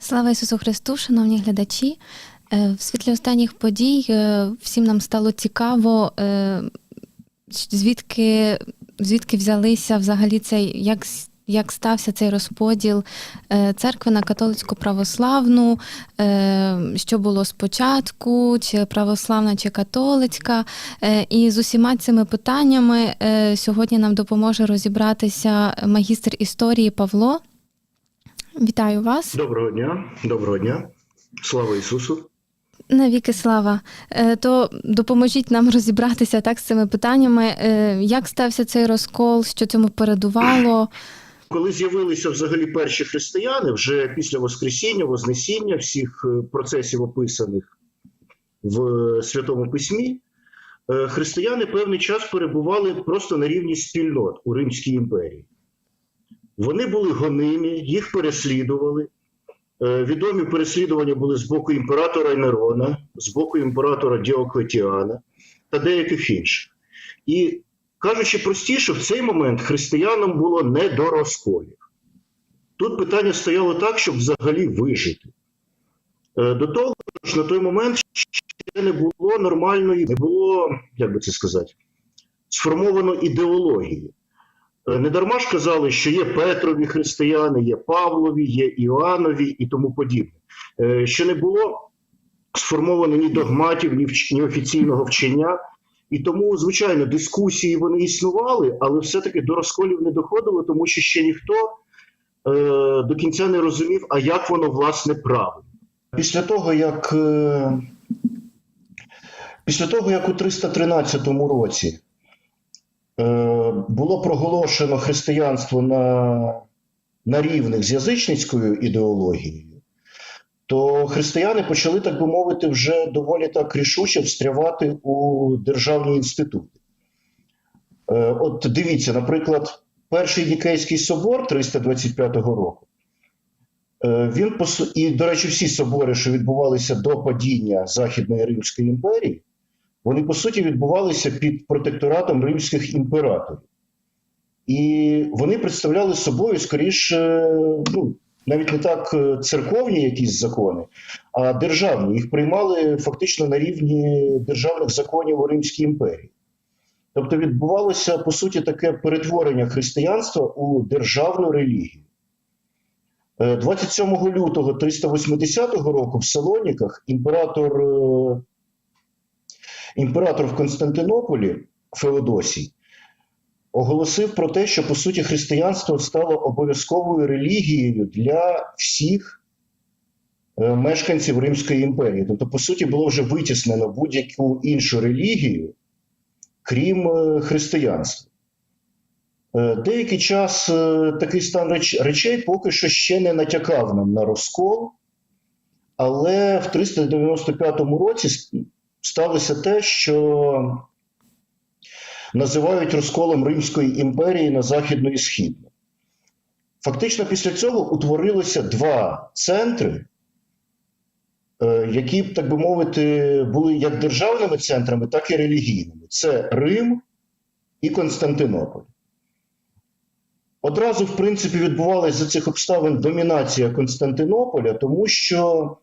Слава Ісусу Христу, шановні глядачі. Е, В світлі останніх подій е, всім нам стало цікаво, е, звідки, звідки взялися взагалі цей, як, як стався цей розподіл церкви на католицьку православну, що було спочатку, чи православна, чи католицька. І з усіма цими питаннями сьогодні нам допоможе розібратися магістр історії Павло. Вітаю вас. Доброго дня, доброго дня. Слава Ісусу. Навіки слава. Е, То допоможіть нам розібратися так з цими питаннями. Е, Як стався цей розкол, що цьому передувало? Коли з'явилися взагалі перші християни, вже після Воскресіння, Вознесіння, всіх е, процесів описаних в Святому Письмі, християни певний час перебували просто на рівні спільнот у Римській імперії. Вони були гонимі, їх переслідували. Е, Відомі переслідування були з боку імператора Нерона, з боку імператора Діоклетіана та деяких інших. І кажучи простіше, в цей момент християнам було не до розколів. Тут питання стояло так, щоб взагалі вижити. Е, До того ж, на той момент ще не було нормальної, не було, як би це сказати, сформовано ідеології. Е, Недарма ж казали, що є Петрові християни, є Павлові, є Іоаннові і тому подібне. Е, Що не було сформовано ні догматів, ні, офіційного вчення. І тому, звичайно, дискусії вони існували, але все-таки до розколів не доходило, тому що ще ніхто е, до кінця не розумів, а як воно власне правильно. Після того, як, е, після того, як у 313 році було проголошено християнство на, на рівних з язичницькою ідеологією, то християни почали, так би мовити, вже доволі так рішуче встрявати у державні інститути. Е, От дивіться, наприклад, перший Нікейський собор 325 року. е, Він і, до речі, всі собори, що відбувалися до падіння Західної Римської імперії, вони по суті відбувалися під протекторатом римських імператорів. І вони представляли собою скоріше, ну, навіть не так е, церковні якісь закони, а державні. Їх приймали фактично на рівні державних законів у Римській імперії. Тобто відбувалося по суті таке перетворення християнства у державну релігію. Е, 27 лютого 380 року в Салоніках імператор, е, імператор в Константинополі Феодосій оголосив про те, що по суті християнство стало обов'язковою релігією для всіх е, мешканців Римської імперії. Тобто, по суті, було вже витіснено будь-яку іншу релігію, крім е, християнства. Е, Деякий час такий стан реч- речей поки що ще не натякав нам на розкол, але в 395 році сталося те, що називають розколом Римської імперії на західну і східну. Фактично, після цього утворилося два центри, е, які, так би мовити, були як державними центрами, так і релігійними. Це Рим і Константинополь. Одразу, в принципі, відбувалася за цих обставин домінація Константинополя, тому що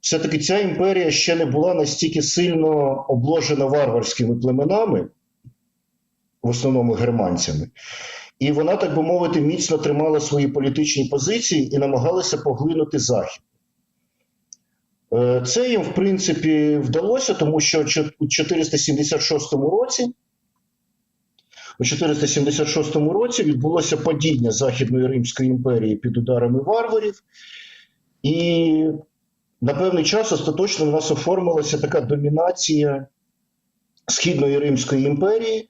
все-таки ця імперія ще не була настільки сильно обложена варварськими племенами, в основному германцями. І вона, так би мовити, міцно тримала свої політичні позиції і намагалася поглинути Захід. Е, Це їм, в принципі, вдалося, тому що у 476 році. У 476 році відбулося падіння Західної Римської імперії під ударами варварів, і на певний час остаточно в нас оформилася така домінація Східної Римської імперії,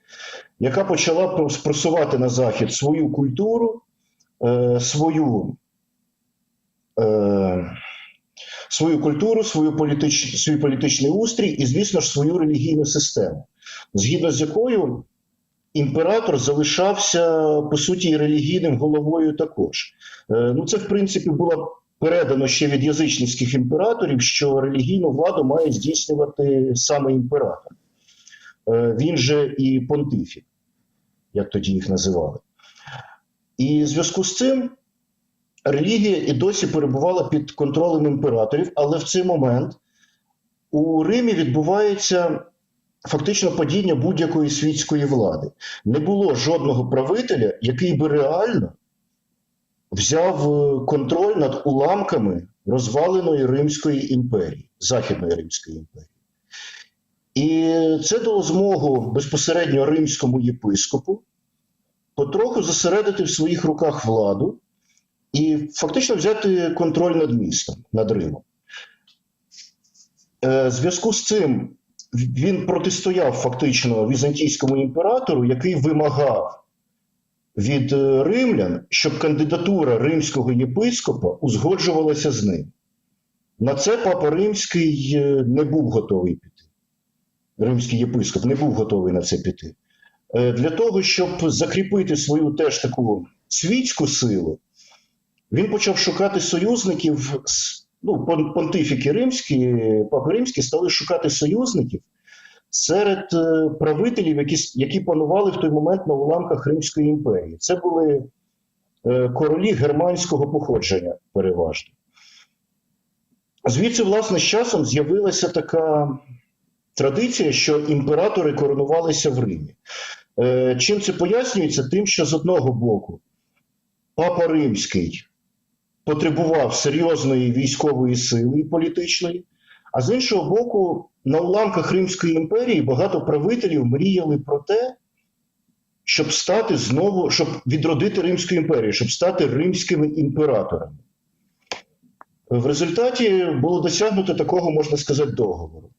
яка почала прос- просувати на захід свою культуру, е, свою, е, свою культуру, свою політич, свій політичний устрій і, звісно ж, свою релігійну систему, згідно з якою імператор залишався по суті і релігійним головою також. Е, ну, це, в принципі, було передано ще від язичницьких імператорів, що релігійну владу має здійснювати саме імператор. Е, Він же і понтифік, як тоді їх називали. І в зв'язку з цим релігія і досі перебувала під контролем імператорів, але в цей момент у Римі відбувається фактично падіння будь-якої світської влади. Не було жодного правителя, який би реально взяв е, контроль над уламками розваленої Римської імперії, Західної Римської імперії. І це дало змогу безпосередньо римському єпископу потроху зосередити в своїх руках владу і фактично взяти контроль над містом, над Римом. Е, В зв'язку з цим він протистояв фактично візантійському імператору, який вимагав від е, римлян, щоб кандидатура римського єпископа узгоджувалася з ним. На це папа Римський е, не був готовий піти. Римський єпископ не був готовий на це піти. Е, Для того, щоб закріпити свою теж таку світську силу, він почав шукати союзників. Ну, понтифіки римські, папи римські стали шукати союзників серед е, правителів, які, які панували в той момент на уламках Римської імперії. Це були е, королі германського походження, переважно. Звідси, власне, з часом з'явилася така традиція, що імператори коронувалися в Римі. Е, Чим це пояснюється? Тим, що з одного боку папа Римський потребував серйозної військової сили і політичної, а з іншого боку, на уламках Римської імперії багато правителів мріяли про те, щоб стати знову, щоб відродити Римську імперію, щоб стати римськими імператорами. В результаті було досягнуто такого, можна сказати, договору.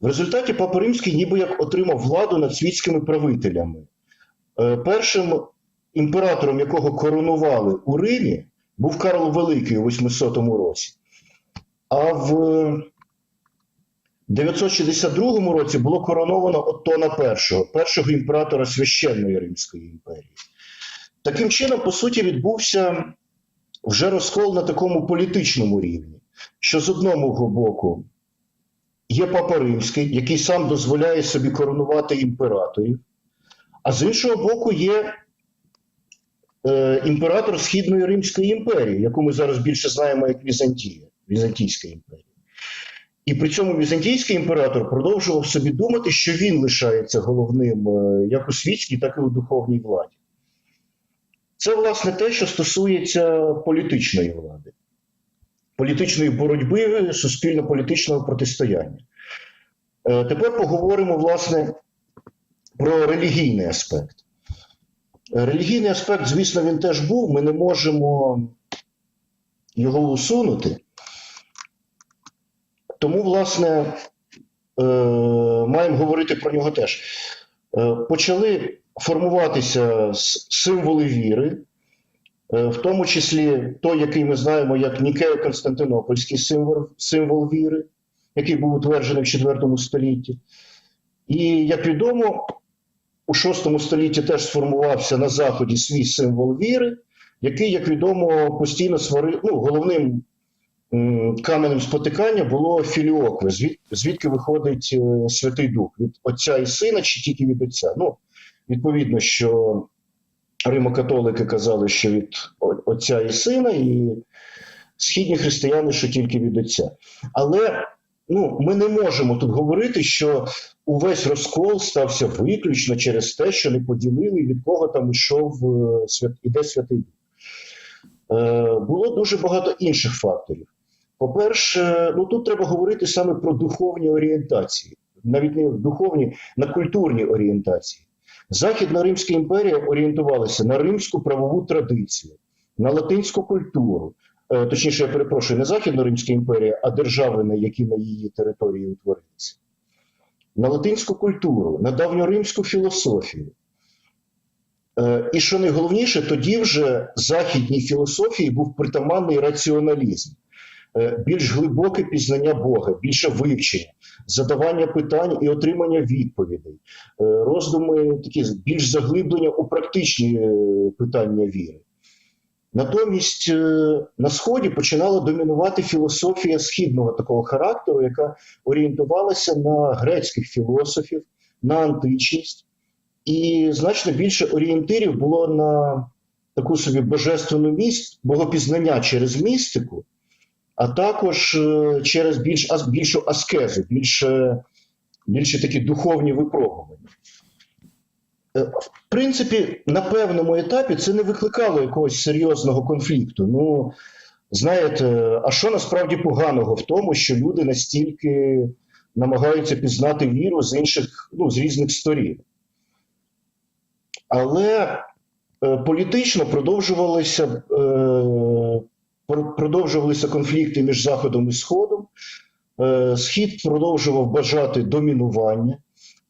В результаті Папа Римський ніби як отримав владу над світськими правителями. Е, Першим імператором, якого коронували у Римі, був Карл Великий у 800 році. А в 962 році було короновано Оттона І, першого імператора священної Римської імперії. Таким чином, по суті, відбувся вже розкол на такому політичному рівні, що з одного боку є Папа Римський, який сам дозволяє собі коронувати імператорів, а з іншого боку, є е, імператор Східної Римської імперії, яку ми зараз більше знаємо як Візантія, Візантійська імперія. І при цьому візантійський імператор продовжував собі думати, що він лишається головним е, як у світській, так і у духовній владі. Це, власне, те, що стосується політичної влади, політичної боротьби, суспільно-політичного протистояння. Е, Тепер поговоримо, власне, про релігійний аспект. Релігійний аспект, звісно, він теж був. Ми не можемо його усунути. Тому, власне, е, маємо говорити про нього теж. Е, Почали формуватися символи віри, е, в тому числі той, який ми знаємо як Нікео-Константинопольський символ, символ віри, який був утверджений в IV столітті. І, як відомо, у VI столітті теж сформувався на Заході свій символ віри, який, як відомо, постійно сварив. Ну, головним каменем спотикання було філіокве, звідки виходить е, Святий Дух від Отця і Сина, чи тільки від Отця. Ну, відповідно, що римокатолики казали, що від Отця і Сина, і східні християни, що тільки від Отця. Але ну, ми не можемо тут говорити, що увесь розкол стався виключно через те, що не поділили, від кого там йшов е, іде Святий Дух. Е, було дуже багато інших факторів. По-перше, ну тут треба говорити саме про духовні орієнтації, навіть не духовні, на культурні орієнтації. Західна Римська імперія орієнтувалася на римську правову традицію, на латинську культуру. Е, Точніше, я перепрошую, не Західна Римська імперія, а держави, які на її території утворилися. На латинську культуру, на давньоримську філософію. Е, І що найголовніше, тоді вже західній філософії був притаманний раціоналізм, більш глибоке пізнання Бога, більше вивчення, задавання питань і отримання відповідей, Е, роздуми такі більш заглиблення у практичні е, питання віри. Натомість е, на Сході починала домінувати філософія східного такого характеру, яка орієнтувалася на грецьких філософів, на античність, і значно більше орієнтирів було на таку собі божественну міст, богопізнання через містику, а також е, через більш, більшу аскезу, більше, більше такі духовні випробування. Е, В принципі, на певному етапі це не викликало якогось серйозного конфлікту. Ну, знаєте, а що насправді поганого в тому, що люди настільки намагаються пізнати віру з інших, ну, з різних сторін. Але е, політично продовжувалися, е, продовжувалися конфлікти між Заходом і Сходом. Е, Схід продовжував бажати домінування.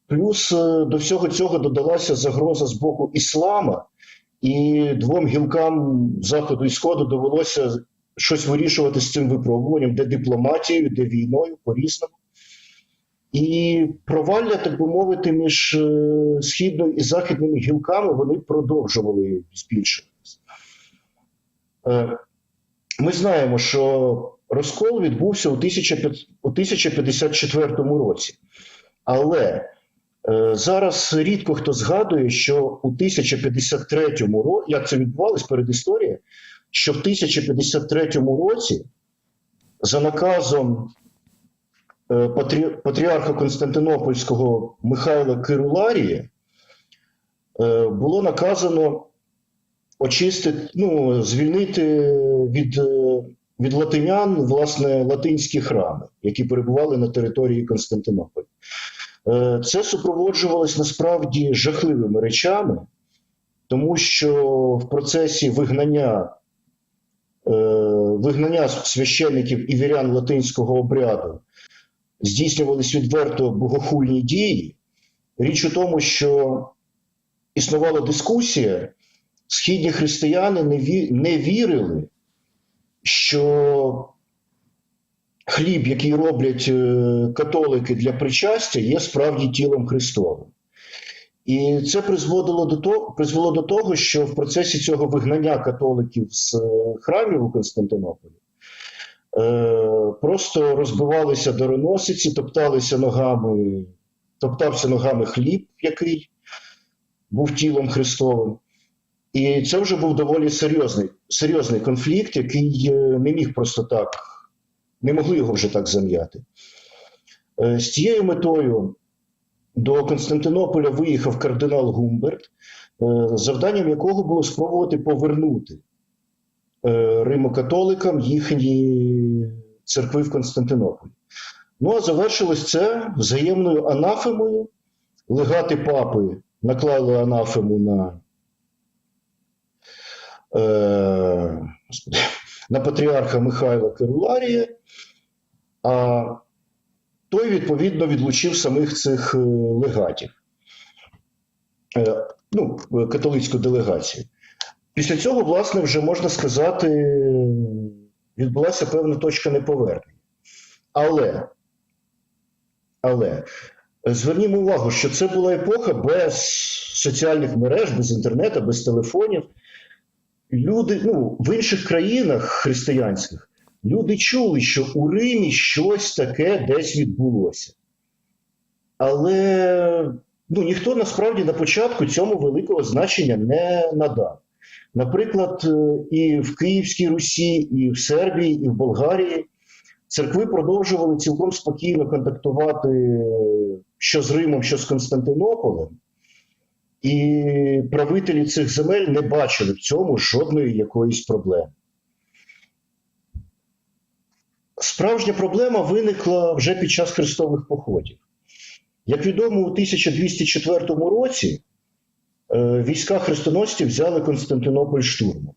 Плюс е, до всього цього додалася загроза з боку іслама, і двом гілкам Заходу і Сходу довелося щось вирішувати з цим випробуванням, де дипломатією, де війною, по-різному. І провалля, так би мовити, між е, східною і західними гілками вони продовжували збільшуватися. Ми знаємо, що розкол відбувся у 1054 році. Але е, зараз рідко хто згадує, що у 1053 році, як це відбувалось перед історією, що в 1053 році за наказом е, патрі- патріарха Константинопольського Михайла Кируларія е, було наказано очистити, ну, звільнити від, е, від латинян власне латинські храми, які перебували на території Константинополя. Е, Це супроводжувалось насправді жахливими речами, тому що в процесі вигнання, е, вигнання священників і вірян латинського обряду здійснювались відверто богохульні дії. Річ у тому, що існувала дискусія, східні християни не, вірили, що хліб, який роблять е, католики для причастя, є справді тілом Христовим. І це призводило до того, призвело до того, що в процесі цього вигнання католиків з е, храмів у Константинополі е, просто розбивалися дароносиці, топталися ногами, топтався ногами хліб, який був тілом Христовим. І це вже був доволі серйозний, серйозний конфлікт, який е, не міг просто так, не могли його вже так зам'яти. Е, З цією метою до Константинополя виїхав кардинал Гумберт, е, завданням якого було спробувати повернути римокатоликам їхні церкви в Константинополі. Ну а завершилось це взаємною анафемою. Легати папи наклали анафему на, е, на патріарха Михайла Кируларія, а той, відповідно, відлучив самих цих е, легатів, е, ну, католицьку делегацію. Після цього, власне, вже можна сказати, відбулася певна точка неповернення. Але, але звернімо увагу, що це була епоха без соціальних мереж, без інтернету, без телефонів. Люди, ну, в інших країнах християнських люди чули, що у Римі щось таке десь відбулося. Але ну, ніхто насправді на початку цьому великого значення не надав. Наприклад, е, і в Київській Русі, і в Сербії, і в Болгарії церкви продовжували цілком спокійно контактувати е, що з Римом, що з Константинополем. І правителі цих земель не бачили в цьому жодної якоїсь проблеми. Справжня проблема виникла вже під час хрестових походів. Як відомо, у 1204 році е, війська хрестоносців взяли Константинополь штурмом.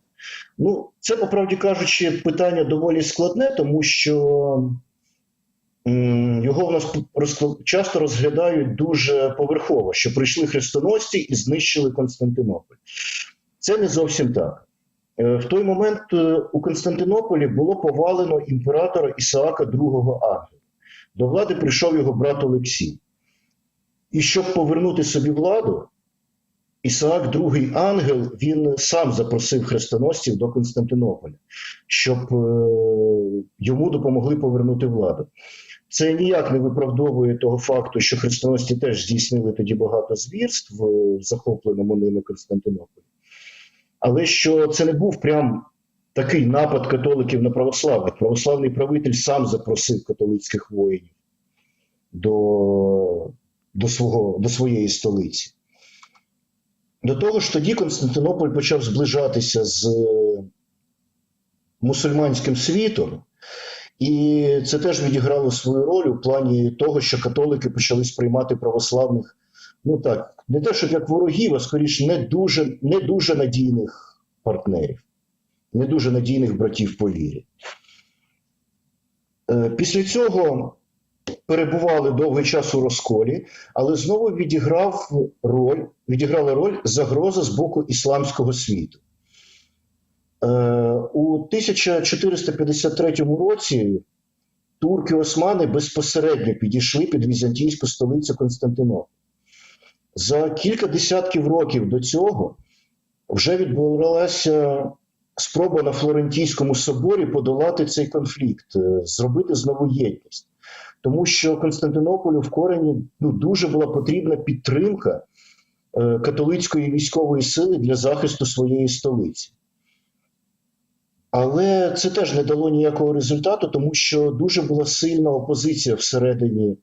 Ну, це, по правді кажучи, питання доволі складне, тому що його в нас часто розглядають дуже поверхово, що прийшли хрестоносці і знищили Константинополь. Це не зовсім так. Е, В той момент е, у Константинополі було повалено імператора Ісаака II Ангела. До влади прийшов його брат Олексій. І щоб повернути собі владу, Ісаак II ангел він сам запросив хрестоносців до Константинополя, щоб е, йому допомогли повернути владу. Це ніяк не виправдовує того факту, що хрестоносці теж здійснили тоді багато звірств в захопленому ними Константинополі. але що це не був прям такий напад католиків на православних. Православний правитель сам запросив католицьких воїнів до, до, свого, до своєї столиці. До того ж, тоді Константинополь почав зближатися з е, мусульманським світом, і це теж відіграло свою роль у плані того, що католики почали сприймати православних, ну так, не те, щоб як ворогів, а скоріш не дуже, не дуже надійних партнерів, не дуже надійних братів по вірі. Е, Після цього перебували довгий час у розколі, але знову відіграв роль, відіграла роль загроза з боку ісламського світу. Е, У 1453 році турки османи безпосередньо підійшли під візантійську столицю Константинополь. За кілька десятків років до цього вже відбулася спроба на Флорентійському соборі подолати цей конфлікт, е, зробити знову єдність. Тому що Константинополю в корені ну, дуже була потрібна підтримка е, католицької військової сили для захисту своєї столиці. Але це теж не дало ніякого результату, тому що дуже була сильна опозиція всередині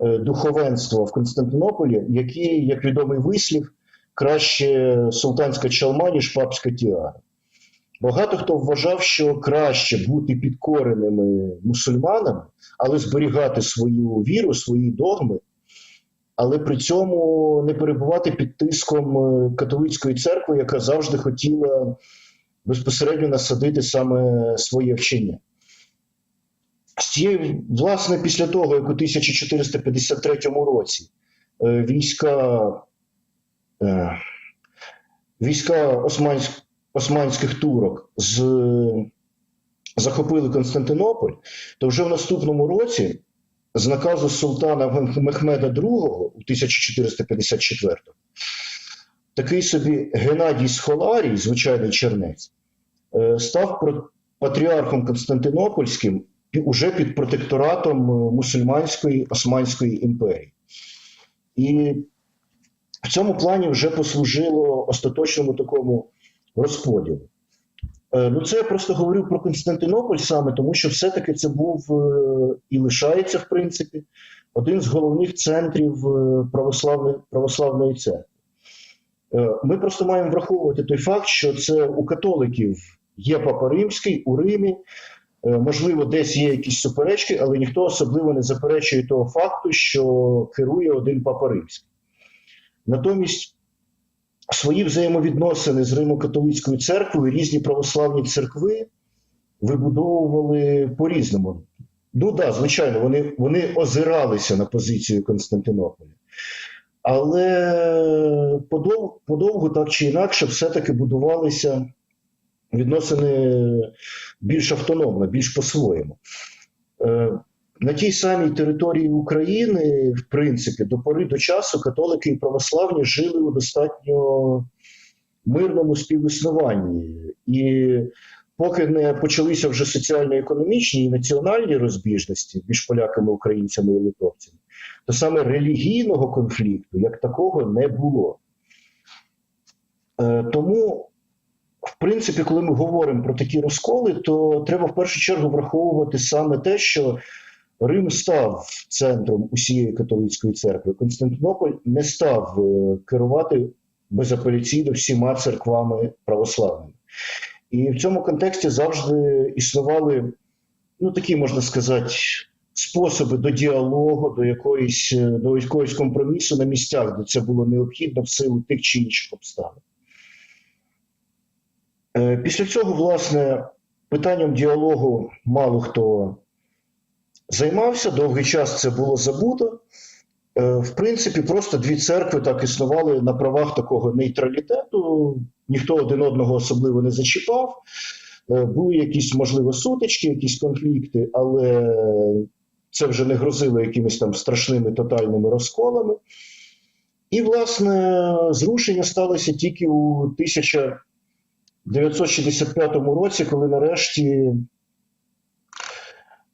е, духовенства в Константинополі, які, як відомий вислів, краще султанська чалма, ніж папська тіара. Багато хто вважав, що краще бути підкореними мусульманами, але зберігати свою віру, свої догми, але при цьому не перебувати під тиском е, католицької церкви, яка завжди хотіла безпосередньо насадити саме своє вчення. З цієї, власне, після того, як у 1453 році е, війська, е, війська османськ, османських турок з, захопили Константинополь, то вже в наступному році з наказу султана Мехмеда II у 1454 такий собі Геннадій Схоларій, звичайний чернець, е, став патріархом Константинопольським уже під протекторатом е, мусульманської Османської імперії. І в цьому плані вже послужило остаточному такому розподілу. Е, Ну, це я просто говорю про Константинополь саме, тому що все-таки це був і лишається, в принципі, один з головних центрів православної, православної церкви. Е, Ми просто маємо враховувати той факт, що це у католиків є Папа Римський у Римі. Е, Можливо, десь є якісь суперечки, але ніхто особливо не заперечує того факту, що керує один Папа Римський. Натомість свої взаємовідносини з Римо-католицькою церквою різні православні церкви вибудовували по-різному. Ну так, да, звичайно, вони, вони озиралися на позицію Константинополя. Але подов, подовгу, так чи інакше, все-таки будувалися відносини більш автономно, більш по-своєму. Е, На тій самій території України, в принципі, до пори до часу католики і православні жили у достатньо мирному співіснуванні. І поки не почалися вже соціально-економічні і національні розбіжності між поляками, українцями і литовцями, то саме релігійного конфлікту як такого не було. Е, Тому, в принципі, коли ми говоримо про такі розколи, то треба в першу чергу враховувати саме те, що Рим став центром усієї католицької церкви. Константинополь не став е, керувати безапеляційно всіма церквами православними. І в цьому контексті завжди існували, ну такі можна сказати, способи до діалогу, до якоїсь е, до якогось компромісу на місцях, де це було необхідно в силу тих чи інших обставин. Е, Після цього, власне, питанням діалогу мало хто займався, довгий час це було забуто. Е, В принципі, просто дві церкви так існували на правах такого нейтралітету, ніхто один одного особливо не зачіпав. Були якісь, можливо, сутички, якісь конфлікти, але це вже не грозило якимись там страшними тотальними розколами. І, власне, зрушення сталося тільки у 1965 році, коли нарешті,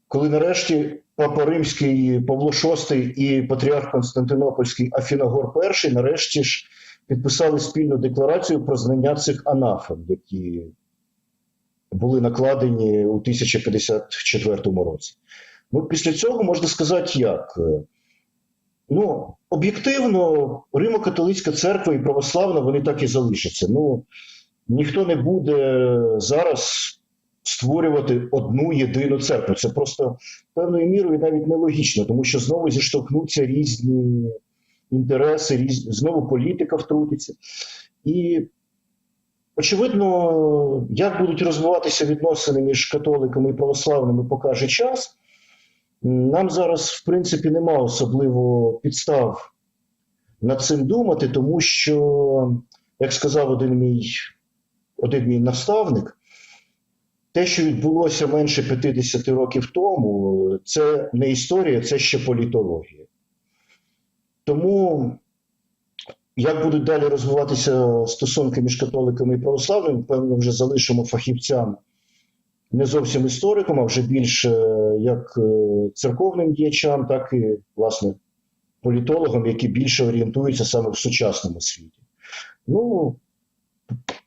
коли нарешті Папа Римський Павло VI і патріарх Константинопольський Афіногор І нарешті ж підписали спільну декларацію про знання цих анафем, які були накладені у 1054 році. Ну, після цього можна сказати, як. Е, Ну, об'єктивно, Римо-католицька церква і православна вони так і залишаться. Ну, ніхто не буде зараз створювати одну єдину церкву. Це просто певною мірою навіть нелогічно, тому що знову зіштовхнуться різні інтереси, різ... знову політика втрутиться. І очевидно, як будуть розвиватися відносини між католиками і православними, покаже час. Нам зараз, в принципі, нема особливо підстав над цим думати, тому що, як сказав один мій, один мій наставник, те, що відбулося менше 50 років тому, це не історія, це ще політологія. Тому, як будуть далі розвиватися стосунки між католиками і православними, певно, вже залишимо фахівцям не зовсім історикам, а вже більш як е, церковним діячам, так і власне політологам, які більше орієнтуються саме в сучасному світі. Ну,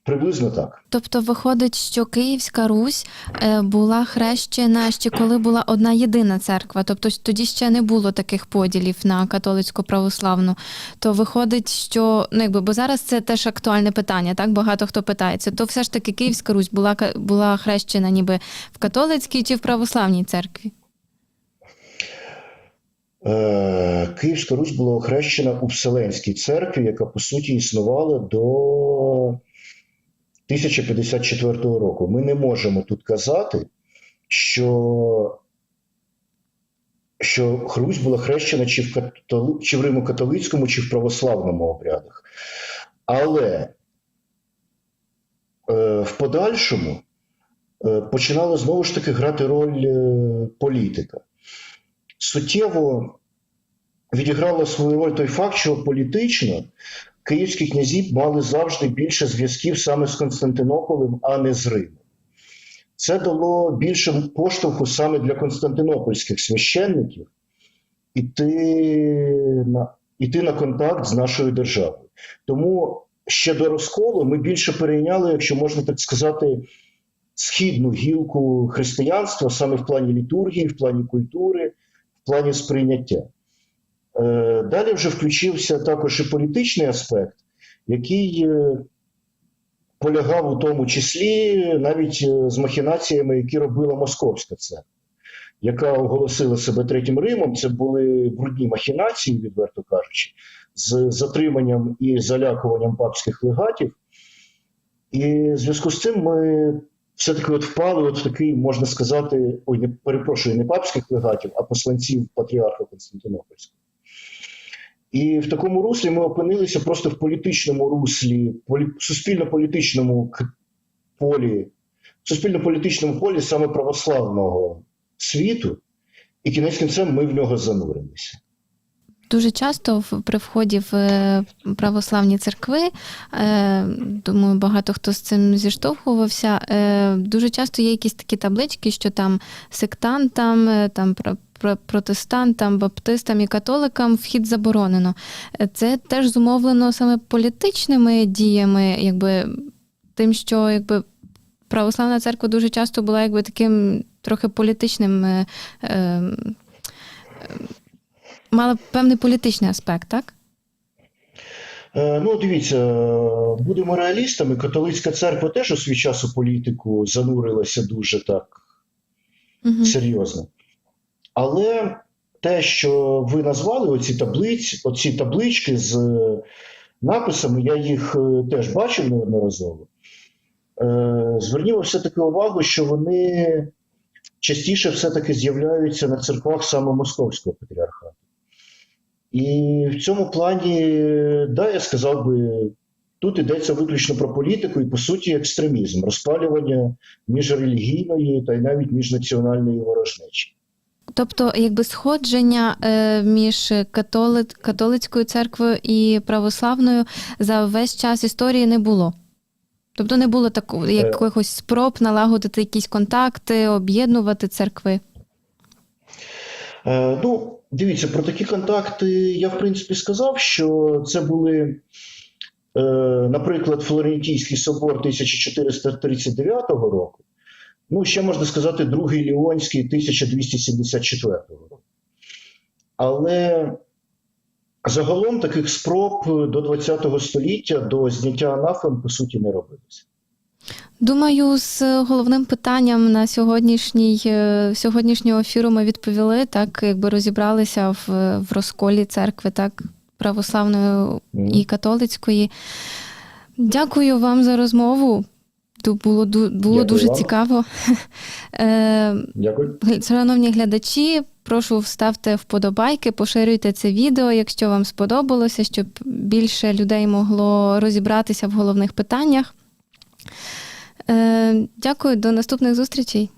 приблизно так. Тобто виходить, що Київська Русь е, була хрещена ще коли була одна єдина церква, тобто тоді ще не було таких поділів на католицьку православну. То виходить, що ну якби бо зараз це теж актуальне питання, так багато хто питається. То все ж таки Київська Русь була була хрещена ніби в католицькій чи в православній церкві? Е, Київська Русь була охрещена у Вселенській церкві, яка по суті існувала до 1054 року. Ми не можемо тут казати, що, що Русь була хрещена чи в, католи... чи в Римо-католицькому, чи в православному обрядах. Але е, в подальшому е, починала знову ж таки грати роль е, політика суттєво відіграло свою роль той факт, що політично київські князі мали завжди більше зв'язків саме з Константинополем, а не з Римом. Це дало більше поштовху саме для константинопольських священників іти на, іти на контакт з нашою державою. Тому ще до розколу ми більше перейняли, якщо можна так сказати, східну гілку християнства саме в плані літургії, в плані культури, в плані сприйняття. Е, Далі вже включився також і політичний аспект, який е, полягав у тому числі навіть е, з махінаціями, які робила Московська церква, яка оголосила себе Третім Римом. Це були брудні махінації, відверто кажучи, з затриманням і залякуванням папських легатів. І в зв'язку з цим ми все-таки от впали от в такий, можна сказати, ой, не перепрошую, не папських легатів, а посланців патріарха Константинопольського. І в такому руслі ми опинилися просто в політичному руслі, полі, суспільно-політичному полі, суспільно-політичному полі саме православного світу, і кінець кінцем ми в нього зануримося. Дуже часто при вході в е, православні церкви, е, думаю, багато хто з цим зіштовхувався. е, Дуже часто є якісь такі таблички, що там сектантам, там протестантам, баптистам і католикам вхід заборонено. Е, Це теж зумовлено саме політичними діями, якби тим, що якби православна церква дуже часто була якби таким трохи політичним. е, е, Мала певний політичний аспект, так? Е, Ну, дивіться, будемо реалістами. Католицька церква теж у свій час у політику занурилася дуже так Угу. серйозно. Але те, що ви назвали, оці таблиці, оці таблички з е, написами, я їх е, теж бачив неодноразово. Е, Звернімо все-таки увагу, що вони частіше все-таки з'являються на церквах саме Московського патріархату. І в цьому плані, да, я сказав би, тут йдеться виключно про політику і, по суті, екстремізм, розпалювання міжрелігійної та й навіть міжнаціональної ворожнечі. Тобто, якби сходження е, між католи... католицькою церквою і православною за весь час історії не було. Тобто не було такого якихось спроб налагодити якісь контакти, об'єднувати церкви. Е, ну, дивіться, про такі контакти я, в принципі, сказав, що це були е, наприклад, Флорентійський собор 1439 року, ну, ще можна сказати, другий Ліонський 1274 року. Але загалом таких спроб до ХХ століття до зняття анафем, по суті, не робилося. Думаю, з головним питанням на сьогоднішній е, сьогоднішнього ефіру ми відповіли, так якби розібралися в, в розколі церкви, так православної і католицької. Дякую вам за розмову. Ду- Було, було Дякую дуже вам. цікаво. Е, Дякую. Шановні глядачі, прошу вставте вподобайки, поширюйте це відео, якщо вам сподобалося, щоб більше людей могло розібратися в головних питаннях. Е, Дякую, до наступних зустрічей.